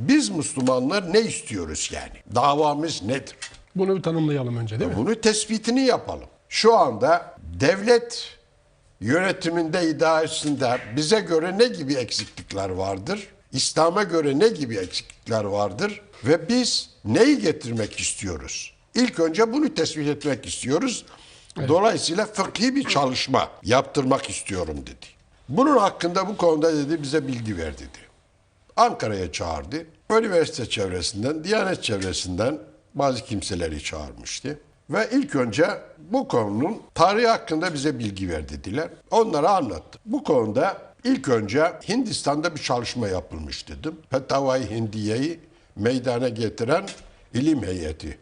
Biz Müslümanlar ne istiyoruz yani? Davamız nedir? Bunu bir tanımlayalım önce değil mi? Bunu tespitini yapalım. Şu anda devlet yönetiminde, idaresinde bize göre ne gibi eksiklikler vardır? İslam'a göre ne gibi eksiklikler vardır? Ve biz neyi getirmek istiyoruz? İlk önce bunu tespit etmek istiyoruz. Dolayısıyla fıkhi bir çalışma yaptırmak istiyorum dedi. Bunun hakkında bu konuda dedi bize bilgi ver dedi. Ankara'ya çağırdı. Üniversite çevresinden, Diyanet çevresinden bazı kimseleri çağırmıştı. Ve ilk önce bu konunun tarihi hakkında bize bilgi ver dediler. Onlara anlattı. Bu konuda ilk önce Hindistan'da bir çalışma yapılmış dedim. Fetavai Hindiye'yi meydana getiren ilim heyeti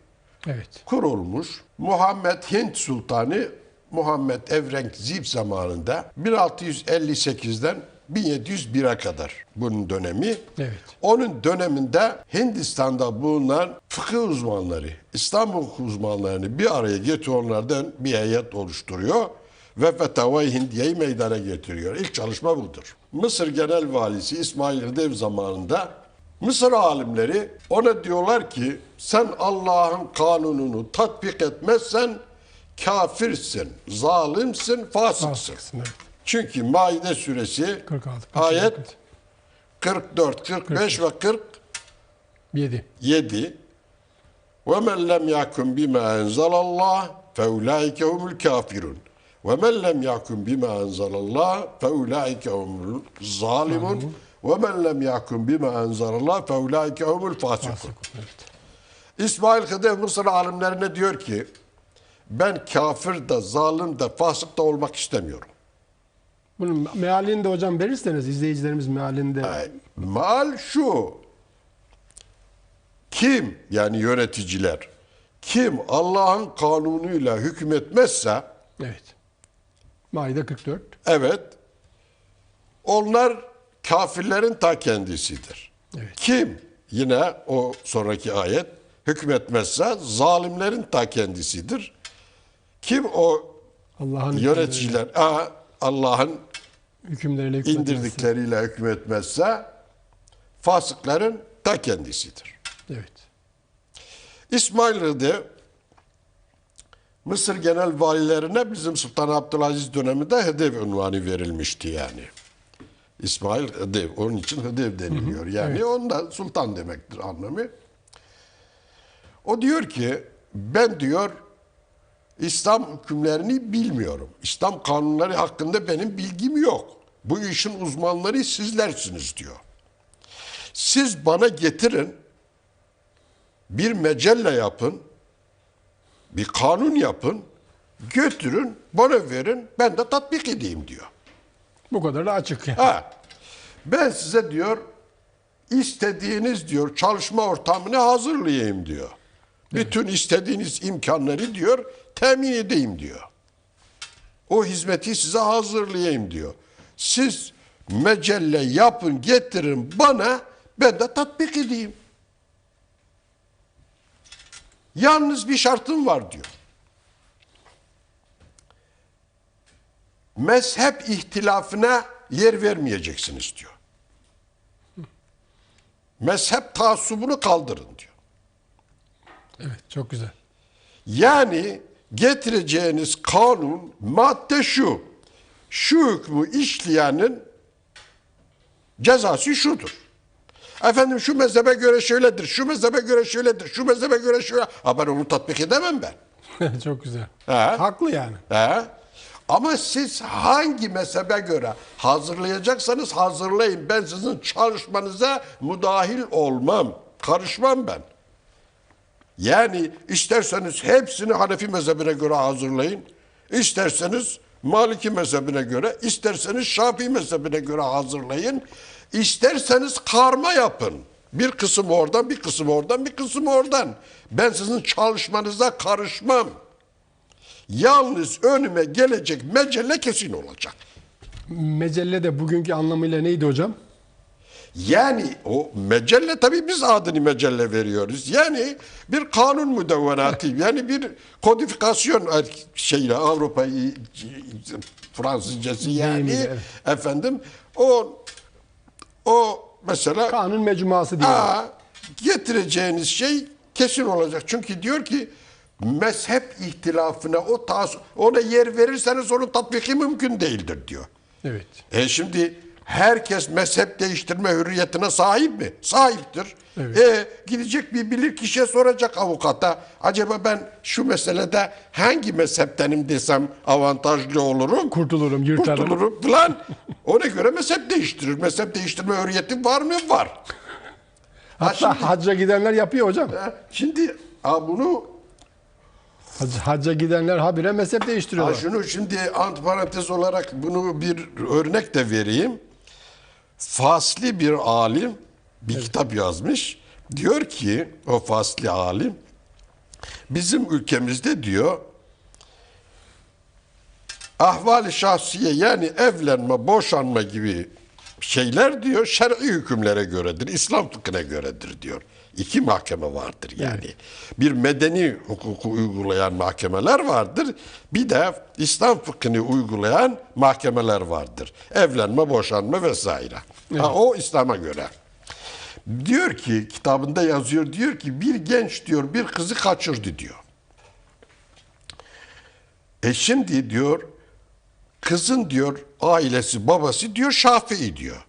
Evet. kurulmuş. Muhammed Hint Sultanı Muhammed Evrenk Zip zamanında 1658'den 1701'e kadar bunun dönemi. Evet. Onun döneminde Hindistan'da bulunan fıkıh uzmanları, İslam hukuk uzmanlarını bir araya getiriyor onlardan bir heyet oluşturuyor ve Fetavai Hindiye'yi meydana getiriyor. İlk çalışma budur. Mısır Genel Valisi İsmail Hıdev zamanında Mısır alimleri ona diyorlar ki sen Allah'ın kanununu tatbik etmezsen kafirsin, zalimsin, fasıksın. Fasıksın, evet. Çünkü Maide suresi 46. ayet 44, 45 ve 47 7. وَمَنْ لَمْ يَحْكُمْ بِمَا أَنْزَلَ اللّٰهِ فَاُولَٰئِكَ هُمُ الْكَافِرُونَ وَمَنْ لَمْ يَحْكُمْ بِمَا أَنْزَلَ اللّٰهِ فَاُولَٰئِكَ هُمُ الظَّالِمُونَ وَمَنْ لَمْ يَحْكُمْ بِمَا أَنْزَلَ اللّٰهِ فَاُولَٰئِكَ هُمُ الْفَاسِقُونَ Evet. İsmail Hıdev Mısır alimlerine diyor ki ben kafir de, zalim de, fasık da olmak istemiyorum. Bunun mealini de hocam verirseniz izleyicilerimiz mealinde Mal şu. Kim yani yöneticiler kim Allah'ın kanunuyla hükmetmezse evet. Maide 44. evet onlar kafirlerin ta kendisidir. Evet. Kim yine o sonraki ayet hükmetmezse zalimlerin ta kendisidir. Kim o Allah'ın yöneticiler Allah'ın hükümleriyle indirdikleriyle hükmetmezse fasıkların ta kendisidir. Evet. İsmail Rıdı Mısır genel valilerine bizim Sultan Abdülaziz döneminde Hedev unvanı verilmişti yani. İsmail Hedev. Onun için Hedev deniliyor. Yani evet. ondan sultan demektir anlamı. O diyor ki ben diyor İslam hükümlerini bilmiyorum. İslam kanunları hakkında benim bilgim yok. Bu işin uzmanları sizlersiniz diyor. Siz bana getirin bir mecelle yapın, bir kanun yapın, götürün, bana verin, ben de tatbik edeyim diyor. Bu kadar da açık yani. Ha, ben size diyor, istediğiniz diyor çalışma ortamını hazırlayayım diyor. Bütün istediğiniz imkanları diyor, temin edeyim diyor. O hizmeti size hazırlayayım diyor. Siz mecelle yapın, getirin bana, ben de tatbik edeyim. Yalnız bir şartım var diyor. Mezhep ihtilafına yer vermeyeceksiniz diyor. Mezhep taassubunu kaldırın diyor. Evet çok güzel. Yani getireceğiniz kanun madde şu. Şu hükmü işleyenin cezası şudur. Efendim şu mezhebe göre şöyledir, şu mezhebe göre şöyledir, şu mezhebe göre şöyle. Ha ben onu tatbik edemem ben. çok güzel. He. Haklı yani. He? Ama siz hangi mezhebe göre hazırlayacaksanız hazırlayın. Ben sizin çalışmanıza müdahil olmam. Karışmam ben. Yani isterseniz hepsini Hanefi mezhebine göre hazırlayın. İsterseniz Maliki mezhebine göre, isterseniz Şafii mezhebine göre hazırlayın. İsterseniz karma yapın. Bir kısım oradan, bir kısım oradan, bir kısım oradan. Ben sizin çalışmanıza karışmam. Yalnız önüme gelecek mecelle kesin olacak. Mecelle de bugünkü anlamıyla neydi hocam? Yani o mecelle tabii biz adını mecelle veriyoruz. Yani bir kanun müdevvenatı yani bir kodifikasyon şeyle Avrupa Fransızcası yani efendim o o mesela Kanun mecmuası diye. Getireceğiniz şey kesin olacak. Çünkü diyor ki mezhep ihtilafına o tas ona yer verirseniz onun tatbiki mümkün değildir diyor. Evet. E şimdi herkes mezhep değiştirme hürriyetine sahip mi? Sahiptir. Evet. E gidecek bir bilir kişiye soracak avukata. Acaba ben şu meselede hangi mezheptenim desem avantajlı olurum? Kurtulurum, yırtarım. Kurtulurum falan. Ona göre mezhep değiştirir. Mezhep değiştirme hürriyeti var mı? Var. Ha Hatta şimdi, hacca gidenler yapıyor hocam. ha, şimdi ha bunu Hac- Hacca gidenler habire mezhep ha değiştiriyorlar. şunu şimdi antiparantez olarak bunu bir örnek de vereyim. Fasli bir alim bir kitap yazmış. Diyor ki o fasli alim bizim ülkemizde diyor ahvali şahsiye yani evlenme, boşanma gibi şeyler diyor şer'i hükümlere göredir, İslam fıkhına göredir diyor. İki mahkeme vardır yani. Bir medeni hukuku uygulayan mahkemeler vardır. Bir de İslam fıkhını uygulayan mahkemeler vardır. Evlenme, boşanma vesaire. Ha, o İslam'a göre. Diyor ki kitabında yazıyor diyor ki bir genç diyor bir kızı kaçırdı diyor. E şimdi diyor kızın diyor ailesi babası diyor Şafii diyor.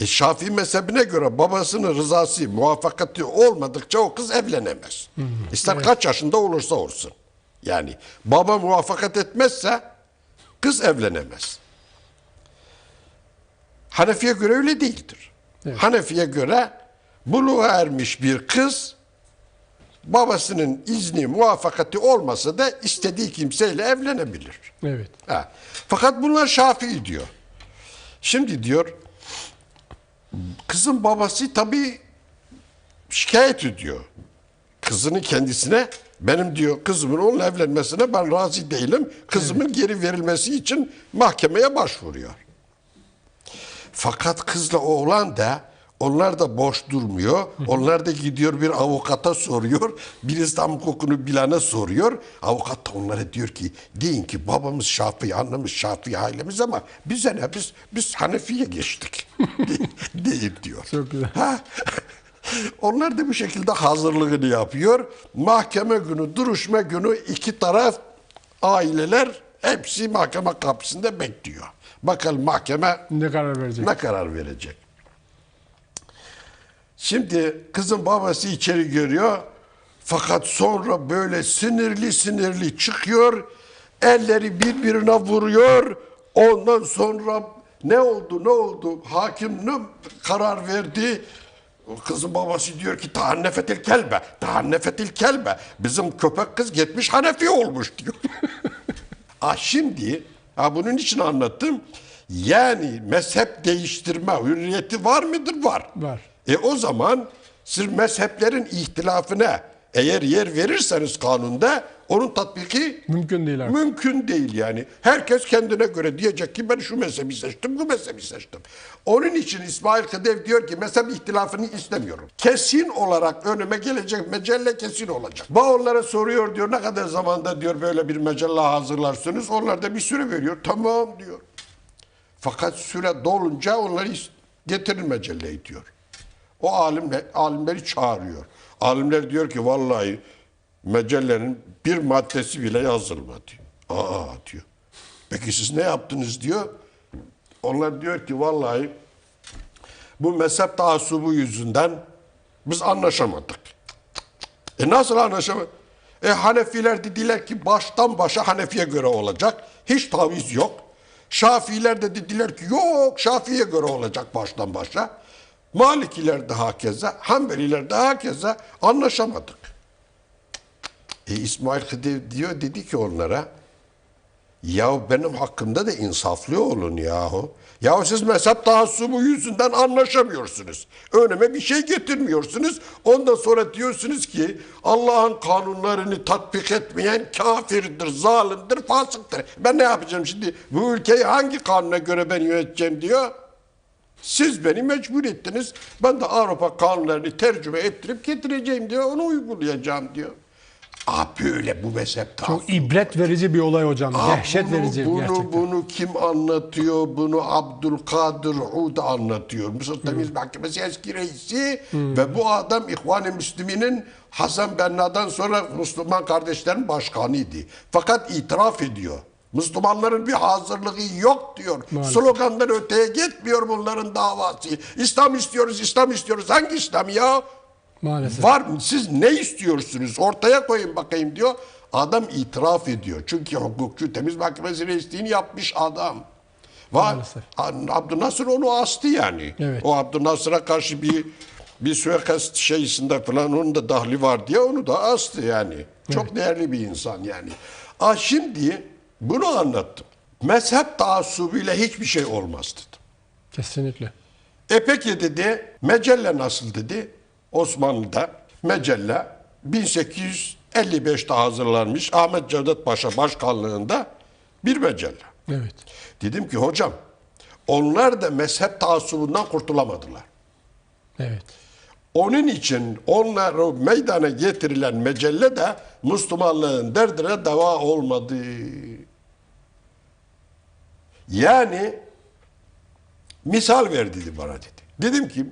E Şafii mezhebine göre babasının rızası muvaffakati olmadıkça o kız evlenemez. İster kaç yaşında olursa olsun. Yani baba muvaffakat etmezse kız evlenemez. Hanefi'ye göre öyle değildir. Hanefi'ye göre buluğa ermiş bir kız babasının izni muvaffakati olmasa da istediği kimseyle evlenebilir. Evet. Ha. Fakat bunlar Şafii diyor. Şimdi diyor kızın babası tabii şikayet ediyor. Kızının kendisine benim diyor kızımın onunla evlenmesine ben razı değilim. Kızımın geri verilmesi için mahkemeye başvuruyor. Fakat kızla oğlan da onlar da boş durmuyor. Onlar da gidiyor bir avukata soruyor. Bir İslam hukukunu bilene soruyor. Avukat da onlara diyor ki deyin ki babamız Şafii, annemiz Şafii ailemiz ama bize ne biz biz Hanefi'ye geçtik. deyin diyor. Çok güzel. Ha? Onlar da bu şekilde hazırlığını yapıyor. Mahkeme günü, duruşma günü iki taraf aileler hepsi mahkeme kapısında bekliyor. Bakalım mahkeme Ne karar verecek? ne karar verecek? Şimdi kızın babası içeri görüyor. Fakat sonra böyle sinirli sinirli çıkıyor. Elleri birbirine vuruyor. Ondan sonra ne oldu ne oldu? Hakim ne karar verdi? Kızın babası diyor ki tahannefetil kelbe. Tahannefetil kelbe. Bizim köpek kız gitmiş Hanefi olmuş diyor. Ah şimdi ha bunun için anlattım. Yani mezhep değiştirme hürriyeti var mıdır? Var. Var. E o zaman siz mezheplerin ihtilafına eğer yer verirseniz kanunda onun tatbiki Mümkün değil artık. Mümkün değil yani. Herkes kendine göre diyecek ki ben şu mezhebi seçtim, bu mezhebi seçtim. Onun için İsmail Kıdev diyor ki mezhep ihtilafını istemiyorum. Kesin olarak önüme gelecek mecelle kesin olacak. Ba onlara soruyor diyor ne kadar zamanda diyor böyle bir mecelle hazırlarsınız. Onlar da bir süre veriyor. Tamam diyor. Fakat süre dolunca onları getirin mecelleyi diyor. O alimle, alimleri çağırıyor. Alimler diyor ki vallahi mecellenin bir maddesi bile yazılmadı. Aa diyor. Peki siz ne yaptınız diyor. Onlar diyor ki vallahi bu mezhep taassubu yüzünden biz anlaşamadık. E nasıl anlaşamadık? E Hanefiler dediler ki baştan başa Hanefi'ye göre olacak. Hiç taviz yok. Şafiiler de dediler ki yok Şafii'ye göre olacak baştan başa. Malikiler de hakeza, Hanbeliler de hakeza anlaşamadık. E İsmail Hıdev diyor dedi ki onlara ya benim hakkımda da insaflı olun yahu. Ya siz mezhep taassubu yüzünden anlaşamıyorsunuz. Önüme bir şey getirmiyorsunuz. Ondan sonra diyorsunuz ki Allah'ın kanunlarını tatbik etmeyen kafirdir, zalimdir, fasıktır. Ben ne yapacağım şimdi? Bu ülkeyi hangi kanuna göre ben yöneteceğim diyor. Siz beni mecbur ettiniz. Ben de Avrupa kanunlarını tercüme ettirip getireceğim diyor. Onu uygulayacağım diyor. Aa böyle bu mezhep Çok ibret verici bir olay hocam. Aa, Dehşet bunu, verici bunu, gerçekten. Bunu kim anlatıyor? Bunu Abdülkadir Ud anlatıyor. Mısır Temiz Mahkemesi eski reisi ve bu adam İhvan-ı Müslümin'in Hasan Benna'dan sonra Müslüman kardeşlerin başkanıydı. Fakat itiraf ediyor. Müslümanların bir hazırlığı yok diyor. Maalesef. Slogandan öteye gitmiyor bunların davası. İslam istiyoruz, İslam istiyoruz. Hangi İslam ya? Maalesef. Var mı? Siz ne istiyorsunuz? Ortaya koyun bakayım diyor. Adam itiraf ediyor. Çünkü hukukçu temiz mahkemesi reisliğini yapmış adam. Var. Abdülnasır onu astı yani. Evet. O Abdülnasır'a karşı bir bir suikast şeysinde falan onun da dahli var diye onu da astı yani. Çok değerli bir insan yani. Aa, şimdi bunu anlattım. Mezhep taassubuyla hiçbir şey olmaz dedim. Kesinlikle. E peki dedi, mecelle nasıl dedi? Osmanlı'da mecelle 1855'te hazırlanmış Ahmet Cevdet Paşa başkanlığında bir mecelle. Evet. Dedim ki hocam onlar da mezhep taassubundan kurtulamadılar. Evet. Onun için onlar o meydana getirilen mecelle de Müslümanlığın derdine deva olmadı. Yani misal ver dedi bana dedi. Dedim ki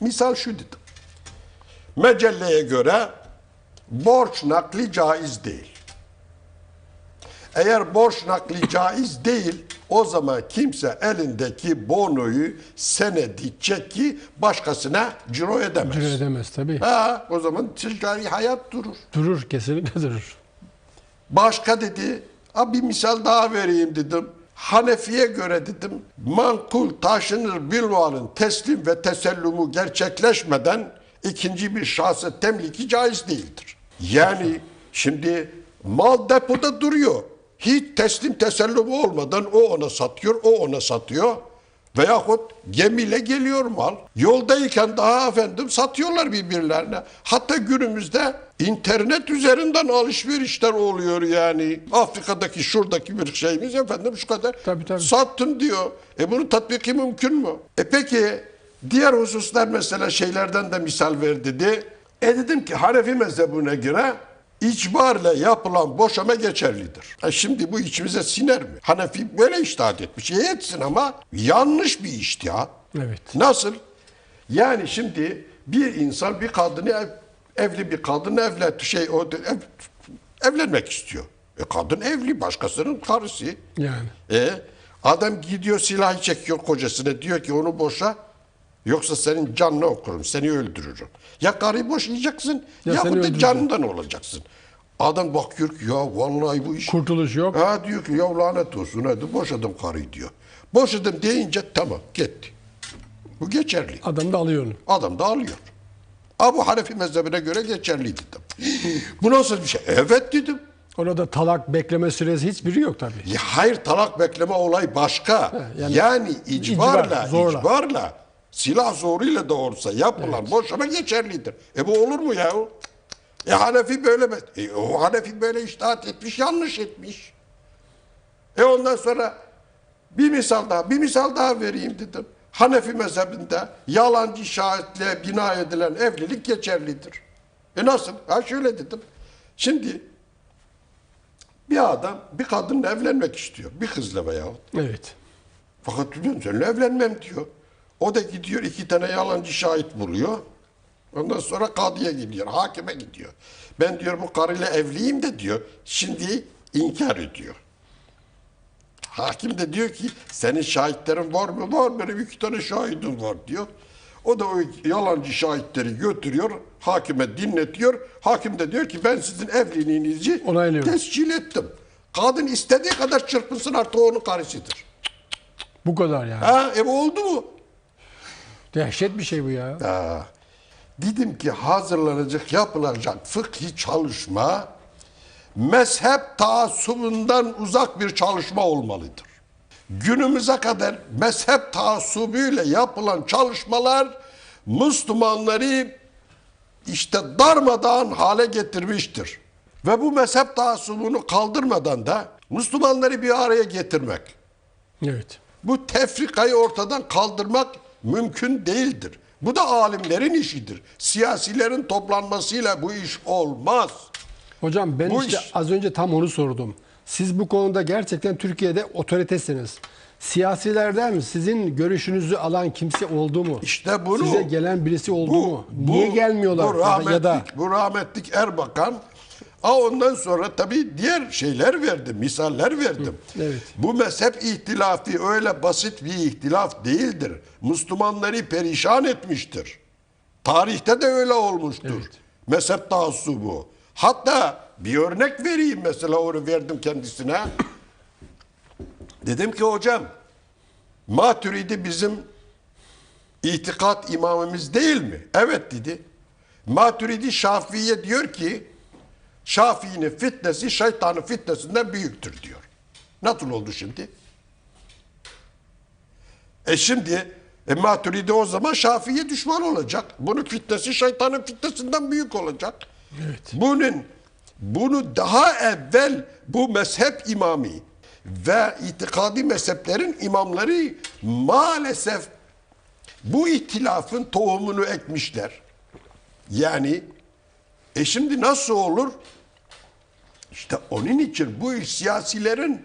misal şu dedim. Mecelleye göre borç nakli caiz değil. Eğer borç nakli caiz değil, o zaman kimse elindeki bonoyu, senedi, çeki başkasına ciro edemez. Cüre edemez tabii. Ha, o zaman ticari hayat durur. Durur. Kesinlikle durur. Başka dedi, ha bir misal daha vereyim dedim. Hanefi'ye göre dedim, mankul taşınır bilvalın teslim ve tesellümü gerçekleşmeden ikinci bir şahsı temliki caiz değildir. Yani şimdi mal depoda duruyor. Hiç teslim tesellümü olmadan o ona satıyor, o ona satıyor. Veyahut gemiyle geliyor mal. Yoldayken daha efendim satıyorlar birbirlerine. Hatta günümüzde internet üzerinden alışverişler oluyor yani. Afrika'daki şuradaki bir şeyimiz efendim şu kadar Tabii, tabii. sattın diyor. E bunun tatbiki mümkün mü? E peki diğer hususlar mesela şeylerden de misal ver dedi. E dedim ki Hanefi mezhebine göre icbarla yapılan boşama geçerlidir. Ha şimdi bu içimize siner mi? Hanefi böyle iştahat etmiş. E etsin ama yanlış bir iştihat. Evet. Nasıl? Yani şimdi bir insan bir kadını ev- evli bir kadın evlet şey o ev, evlenmek istiyor. E kadın evli başkasının karısı. Yani. E adam gidiyor silahı çekiyor kocasına diyor ki onu boşa yoksa senin canını okurum seni öldürürüm. Ya karıyı boşayacaksın Ya ya, bu da canından olacaksın. Adam bakıyor ki ya vallahi bu iş Kurtuluş yok. Ha diyor ki ya lanet olsun hadi boşadım karıyı diyor. Boşadım deyince tamam gitti. Bu geçerli. Adam da alıyor onu. Adam da alıyor. Abu Hanefi mezhebine göre geçerli dedim. Bu nasıl bir şey? Evet dedim. Orada talak bekleme süresi hiçbiri yok tabii. Ya hayır talak bekleme olay başka. yani yani, icbarla, icbar, zorla. icbarla, silah zoruyla da olsa yapılan boşama geçerlidir. E bu olur mu ya? E Hanefi böyle mi? E, o Hanefi böyle iştahat etmiş, yanlış etmiş. E ondan sonra bir misal daha, bir misal daha vereyim dedim. Hanefi mezhebinde yalancı şahitle bina edilen evlilik geçerlidir. E nasıl? Ha şöyle dedim. Şimdi bir adam bir kadınla evlenmek istiyor. Bir kızla veya. Evet. Fakat ben seninle evlenmem diyor. O da gidiyor iki tane yalancı şahit buluyor. Ondan sonra kadıya gidiyor, hakime gidiyor. Ben diyor bu karıyla evliyim de diyor. Şimdi inkar ediyor. Hakim de diyor ki senin şahitlerin var mı? Var benim iki tane şahidim var diyor. O da o yalancı şahitleri götürüyor, hakime dinletiyor. Hakim de diyor ki ben sizin evliliğinizi tescil ettim. Kadın istediği kadar çırpınsın artık onun karısıdır. Bu kadar yani. Ha, e oldu mu? Dehşet bir şey bu ya. Ha, dedim ki hazırlanacak, yapılacak fıkhi çalışma mezhep taassubundan uzak bir çalışma olmalıdır. Günümüze kadar mezhep taassubuyla yapılan çalışmalar Müslümanları işte darmadağın hale getirmiştir. Ve bu mezhep taassubunu kaldırmadan da Müslümanları bir araya getirmek, Evet. bu tefrikayı ortadan kaldırmak mümkün değildir. Bu da alimlerin işidir. Siyasilerin toplanmasıyla bu iş olmaz. Hocam ben Bu işte iş- az önce tam onu sordum. Siz bu konuda gerçekten Türkiye'de otoritesiniz. Siyasilerden sizin görüşünüzü alan kimse oldu mu? İşte bunu Size gelen birisi oldu bu, mu? bu- Niye gelmiyorlar? Bu rahmetlik, ya da bu rahmetlik Erbakan A ondan sonra tabii diğer şeyler verdim, misaller verdim. evet. Bu mezhep ihtilafı öyle basit bir ihtilaf değildir. Müslümanları perişan etmiştir. Tarihte de öyle olmuştur. Mezhep taassubu. Hatta bir örnek vereyim mesela onu verdim kendisine. Dedim ki hocam Maturidi bizim itikat imamımız değil mi? Evet dedi. Maturidi Şafii'ye diyor ki Şafii'nin fitnesi şeytanın fitnesinden büyüktür diyor. Nasıl oldu şimdi? E şimdi e Maturidi o zaman Şafii'ye düşman olacak. Bunun fitnesi şeytanın fitnesinden büyük olacak. Bunun bunu daha evvel bu mezhep imamı ve itikadi mezheplerin imamları maalesef bu ihtilafın tohumunu ekmişler. Yani e şimdi nasıl olur? İşte onun için bu siyasilerin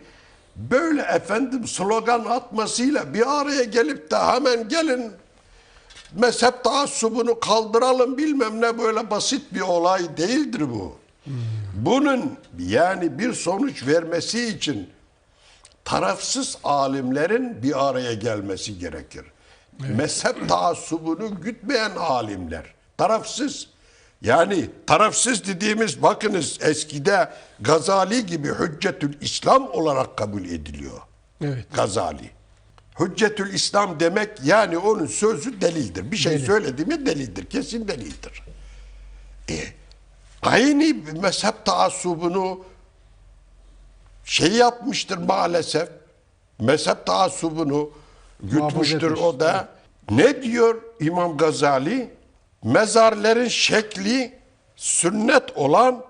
böyle efendim slogan atmasıyla bir araya gelip de hemen gelin mezhep taassubunu kaldıralım bilmem ne böyle basit bir olay değildir bu. Bunun yani bir sonuç vermesi için tarafsız alimlerin bir araya gelmesi gerekir. Mezhep taassubunu gütmeyen alimler. Tarafsız. Yani tarafsız dediğimiz bakınız eskide Gazali gibi Hüccetül İslam olarak kabul ediliyor. Evet. Gazali. Hüccetül İslam demek yani onun sözü delildir. Bir şey Delil. söyledi mi delildir. Kesin delildir. E, aynı mezhep taassubunu şey yapmıştır maalesef. Mezhep taassubunu gütmüştür o da. Ne diyor İmam Gazali? Mezarların şekli sünnet olan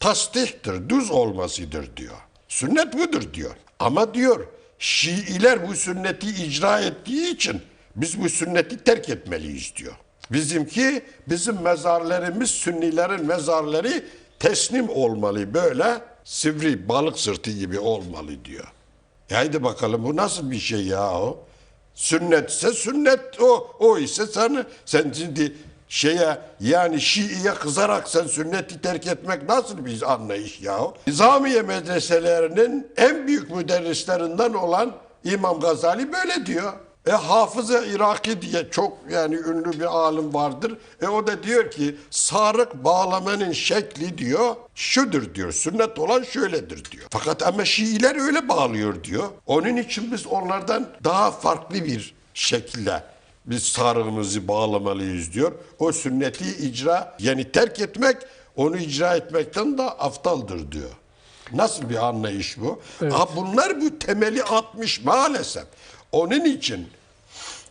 tasdihtir, düz olmasıdır diyor. Sünnet budur diyor. Ama diyor Şiiler bu sünneti icra ettiği için biz bu sünneti terk etmeliyiz diyor. Bizimki bizim mezarlarımız Sünnilerin mezarları teslim olmalı böyle sivri balık sırtı gibi olmalı diyor. E Haydi bakalım bu nasıl bir şey ya o? Sünnetse sünnet o. O ise sen, sen şimdi şeye yani Şii'ye kızarak sen sünneti terk etmek nasıl bir anlayış ya? Nizamiye medreselerinin en büyük müderrislerinden olan İmam Gazali böyle diyor. E Hafıza Iraki diye çok yani ünlü bir alim vardır. E o da diyor ki sarık bağlamanın şekli diyor şudur diyor. Sünnet olan şöyledir diyor. Fakat ama Şiiler öyle bağlıyor diyor. Onun için biz onlardan daha farklı bir şekilde biz sarığımızı bağlamalıyız diyor. O sünneti icra yani terk etmek onu icra etmekten de aftaldır diyor. Nasıl bir anlayış bu? Ha, bunlar bu temeli atmış maalesef. Onun için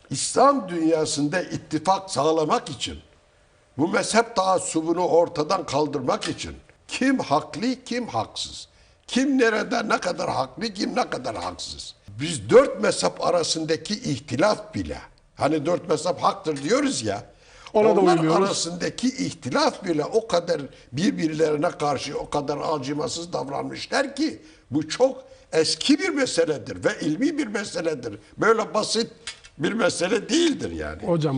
İslam dünyasında ittifak sağlamak için bu mezhep taassubunu ortadan kaldırmak için kim haklı kim haksız? Kim nerede ne kadar haklı kim ne kadar haksız? Biz dört mezhep arasındaki ihtilaf bile hani dört mezhep haktır diyoruz ya Ona da onlar uymuyoruz. arasındaki ihtilaf bile o kadar birbirlerine karşı o kadar acımasız davranmışlar ki bu çok eski bir meseledir ve ilmi bir meseledir. Böyle basit bir mesele değildir yani. hocam